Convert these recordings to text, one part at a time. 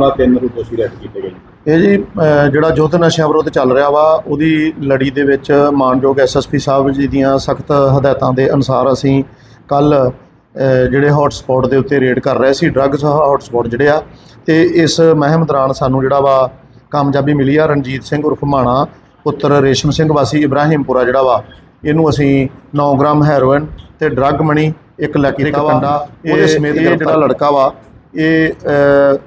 ਮਾਮਲਾ ਤਿੰਨ ਨੂੰ ਦੋਸ਼ੀ ਰੈਟ ਕੀਤੇ ਗਏ। ਇਹ ਜੀ ਅਹ ਜਿਹੜਾ ਯੁੱਧ ਨਸ਼ਿਆਂ ਵਿਰੁੱਧ ਚੱਲ ਰਿਹਾ ਵਾ ਉਹਦੀ ਲੜੀ ਦੇ ਵਿੱਚ ਮਾਨਯੋਗ ਐਸਐਸਪੀ ਸਾਹਿਬ ਜੀ ਦੀਆਂ ਸਖਤ ਹਦਾਇਤਾਂ ਦੇ ਅਨੁਸਾਰ ਅਸੀਂ ਕੱਲ ਜਿਹੜੇ ਹੌਟ ਸਪੌਟ ਦੇ ਉੱਤੇ ਰੇਡ ਕਰ ਰਹੇ ਸੀ ਡਰੱਗਸ ਹੌਟ ਸਪੌਟ ਜਿਹੜੇ ਆ ਤੇ ਇਸ ਮਹਿਮ ਦੌਰਾਨ ਸਾਨੂੰ ਜਿਹੜਾ ਵਾ ਕਾਮਯਾਬੀ ਮਿਲੀ ਆ। ਰਣਜੀਤ ਸਿੰਘ ਉਰਫ ਮਾਣਾ ਪੁੱਤਰ ਰੇਸ਼ਮ ਸਿੰਘ ਵਾਸੀ ਇਬਰਾਹਿਮਪੁਰਾ ਜਿਹੜਾ ਵਾ ਇਹਨੂੰ ਅਸੀਂ 9 ਗ੍ਰਾਮ ਹੈਰੋਇਨ ਤੇ ਡਰੱਗ ਮਣੀ ਇੱਕ ਲੱਕੀ ਕੰਡਾ। ਉਹਦੇ ਸਮੇਤ ਇਹ ਜਿਹੜਾ ਲੜਕਾ ਵਾ ਇਹ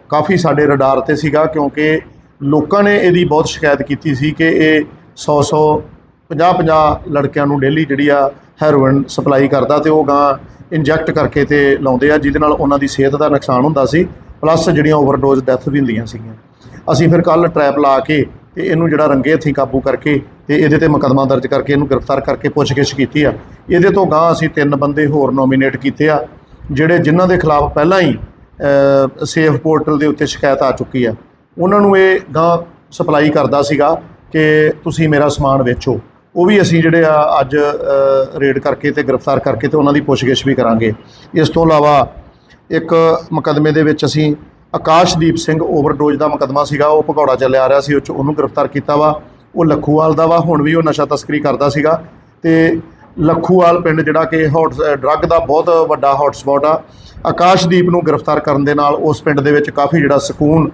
ਕਾਫੀ ਸਾਡੇ ਰਡਾਰ ਤੇ ਸੀਗਾ ਕਿਉਂਕਿ ਲੋਕਾਂ ਨੇ ਇਹਦੀ ਬਹੁਤ ਸ਼ਿਕਾਇਤ ਕੀਤੀ ਸੀ ਕਿ ਇਹ 100 100 50 50 ਲੜਕਿਆਂ ਨੂੰ ਡੇਲੀ ਜਿਹੜੀ ਆ ਹੈਰੋਇਨ ਸਪਲਾਈ ਕਰਦਾ ਤੇ ਉਹ ਗਾਂ ਇੰਜੈਕਟ ਕਰਕੇ ਤੇ ਲਾਉਂਦੇ ਆ, ਜਿਹਦੇ ਨਾਲ ਉਹਨਾਂ ਦੀ ਸਿਹਤ ਦਾ ਨੁਕਸਾਨ ਹੁੰਦਾ ਸੀ, ਪਲੱਸ ਜਿਹੜੀਆਂ ਓਵਰਡੋਜ਼ ਡੈਥ ਵੀ ਹੁੰਦੀਆਂ ਸੀਗੀਆਂ। ਅਸੀਂ ਫਿਰ ਕੱਲ ਟਰੈਪ ਲਾ ਕੇ ਤੇ ਇਹਨੂੰ ਜਿਹੜਾ ਰੰਗੇ ਹੱਥੀਂ ਕਾਬੂ ਕਰਕੇ ਤੇ ਇਹਦੇ ਤੇ ਮੁਕੱਦਮਾ ਦਰਜ ਕਰਕੇ ਇਹਨੂੰ ਗ੍ਰਿਫਤਾਰ ਕਰਕੇ ਪੁੱਛਗਿੱਛ ਕੀਤੀ ਆ। ਇਹਦੇ ਤੋਂ ਗਾਂ ਅਸੀਂ ਤਿੰਨ ਬੰਦੇ ਹੋਰ ਨੋਮੀਨੇਟ ਕੀਤੇ ਆ, ਜਿਹੜੇ ਜਿਨ੍ਹਾਂ ਦੇ ਖਿਲਾਫ ਪਹਿਲਾਂ ਹੀ ਸੇਫ ਪੋਰਟਲ ਦੇ ਉੱਤੇ ਸ਼ਿਕਾਇਤ ਆ ਚੁੱਕੀ ਆ। ਉਹਨਾਂ ਨੂੰ ਇਹ ਗਾਂ ਸਪਲਾਈ ਕਰਦਾ ਸੀਗਾ ਕਿ ਤੁਸੀਂ ਮੇਰਾ ਸਮਾਨ ਵੇਚੋ। ਉਹ ਵੀ ਅਸੀਂ ਜਿਹੜੇ ਆ, ਅੱਜ ਰੇਡ ਕਰਕੇ ਤੇ ਗ੍ਰਿਫਤਾਰ ਕਰਕੇ ਤੇ ਉਹਨਾਂ ਦੀ ਪੁੱਛਗਿੱਛ ਵੀ ਕਰਾਂਗੇ। ਇਸ ਤੋਂ ਇਲਾਵਾ ਇੱਕ ਮੁਕੱਦਮੇ ਦੇ ਵਿੱਚ ਅਸੀਂ ਆਕਾਸ਼ਦੀਪ ਸਿੰਘ ਓਵਰਡੋਜ਼ ਦਾ ਮੁਕੱਦਮਾ ਸੀਗਾ, ਉਹ ਭਗੌੜਾ ਚੱਲਿਆ ਆ ਰਿਹਾ ਸੀ, ਉਹ 'ਚ ਉਹਨੂੰ ਗ੍ਰਿਫਤਾਰ ਕੀਤਾ ਵਾ। ਉਹ ਲੱਖੂਵਾਲ ਦਾ ਵਾ, ਹੁਣ ਵੀ ਉਹ ਨਸ਼ਾ ਤਸਕਰੀ ਕਰਦਾ ਸੀਗਾ। ਤੇ ਲੱਖੂਵਾਲ ਪਿੰਡ ਜਿਹੜਾ ਕਿ ਹੌਟ ਡਰੱਗ ਦਾ ਬਹੁਤ ਵੱਡਾ ਹੌਟ ਸਪੌਟ ਆ। ਆਕਾਸ਼ਦੀਪ ਨੂੰ ਗ੍ਰਿਫਤਾਰ ਕਰਨ ਦੇ ਨਾਲ ਉਸ ਪਿੰਡ ਦੇ ਵਿੱਚ ਕਾਫੀ ਜਿਹੜਾ ਸਕੂਨ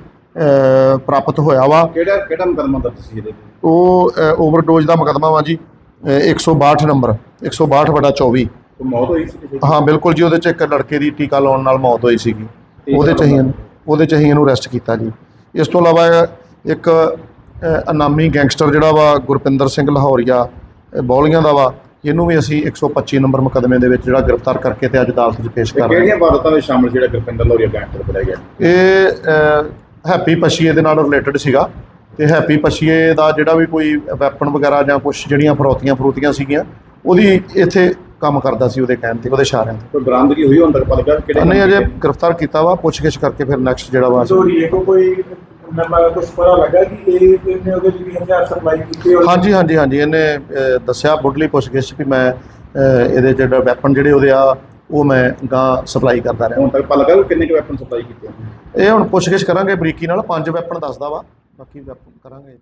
ਪ੍ਰਾਪਤ ਹੋਇਆ ਵਾ। ਕਿਹੜਾ ਕਿਹੜਾ ਮੁਕੱਦਮਾ ਦਰਜ ਸੀ ਇਹਦੇ? ਉਹ ਓਵਰਡੋਜ਼ ਦਾ ਮੁਕੱਦਮਾ ਵਾ ਜੀ ਅ, 162 ਨੰਬਰ 162 ਵਟਾ 24 ਕੋਈ ਮੌਤ ਹੋਈ ਸੀ? ਹਾਂ ਬਿਲਕੁਲ ਜੀ ਉਹਦੇ ਚ ਇੱਕ ਲੜਕੇ ਦੀ ਟੀਕਾ ਲਾਉਣ ਨਾਲ ਮੌਤ ਹੋਈ ਸੀਗੀ। ਉਹਦੇ ਚ ਹੀ ਉਹਦੇ ਚ ਹੀ ਇਹਨੂੰ ਅਰੈਸਟ ਕੀਤਾ ਜੀ। ਇਸ ਤੋਂ ਇਲਾਵਾ ਇੱਕ ਅਨਾਮੀ ਗੈਂਗਸਟਰ ਜਿਹੜਾ ਵਾ ਗੁਰਪਿੰਦਰ ਸਿੰਘ ਲਾਹੌਰੀਆ ਬੌਲੀਆਂ ਦਾ ਵਾ। ਇਹਨੂੰ ਵੀ ਅਸੀਂ 125 ਨੰਬਰ ਮੁਕੱਦਮੇ ਦੇ ਵਿੱਚ ਜਿਹੜਾ ਗ੍ਰਿਫਤਾਰ ਕਰਕੇ ਤੇ ਅੱਜ ਅਦਾਲਤ 'ਚ ਪੇਸ਼ ਕਰ ਰਹੇ ਹਾਂ। ਕਿਹੜੀਆਂ ਵਾਰਦਾਤਾਂ ਵਿੱਚ ਸ਼ਾਮਲ ਜਿਹੜਾ ਗੁਰਪਿੰਦਰ ਲੋਰੀਆ ਗੈਂਗਸਟਰ ਬਣਾਇਆ ਗਿਆ ਇਹ ਹੈਪੀ ਪਛੀਏ ਦੇ ਨਾਲ ਰਿਲੇਟਡ ਸੀਗਾ ਤੇ ਹੈਪੀ ਪਛੀਏ ਦਾ ਜਿਹੜਾ ਵੀ ਕੋਈ ਵੈਪਨ ਵਗੈਰਾ ਜਾਂ ਕੁਝ ਜਿਹੜੀਆਂ ਫਰੋਤੀਆਂ ਫਰੂਤੀਆਂ ਸੀਗੀਆਂ ਉਹਦੀ ਇੱਥੇ ਕੰਮ ਕਰਦਾ ਸੀ ਉਹਦੇ ਕਹਿਣ ਤੇ ਉਹਦੇ ਇਸ਼ਾਰਿਆਂ ਤੇ। ਕੋਈ ਬਰਾਮਦਗੀ ਹੋਈ ਹੁਣ ਤੱਕ ਪਤਾ ਕਿਹੜੇ ਨਹੀਂ ਅਜੇ ਕੀਤੇ? ਗ੍ਰਿਫਤਾਰ ਕੀਤਾ ਵਾ ਪੁੱਛਗਿੱਛ ਕਰਕੇ ਫਿਰ ਨੈਕਸਟ ਜਿਹੜਾ ਵਾ ਕੋਈ ਨੰਬਰ ਕੁਝ ਪਤਾ ਲੱਗਾ ਕਿ ਇਹ ਇਹਨੇ ਉਹਦੇ ਲਈ ਹਥਿਆਰ ਸਪਲਾਈ ਕੀਤੇ ਔਰ ਹਾਂਜੀ ਹਾਂਜੀ ਹਾਂਜੀ। ਇਹਨੇ ਅ, ਦੱਸਿਆ ਬੁੱਢਲੀ ਪੁੱਛਗਿੱਛ ਵੀ ਮੈਂ ਇਹਦੇ ਜਿਹੜਾ ਵੈਪਨ ਜਿਹੜੇ ਉਹਦੇ ਆ ਉਹ ਮੈਂ ਗਾਂ ਸਪਲਾਈ ਕਰਦਾ ਰਿਹਾ। ਹੁਣ ਤੱਕ ਪਤਾ ਲੱਗਾ ਕਿ ਕਿੰਨੇ ਕੁ ਵੈਪਨ ਸਪਲਾਈ ਕੀਤੇ ਇਹ ਹੁਣ ਪੁੱਛਗਿੱਛ ਕਰਾਂਗੇ ਬਰੀਕੀ ਨਾਲ। ਪੰਜ ਵੈਪਨ ਦੱਸਦਾ ਵਾ। ਬਾਕੀ ਵੈਪਨ ਕਰਾਂਗੇ।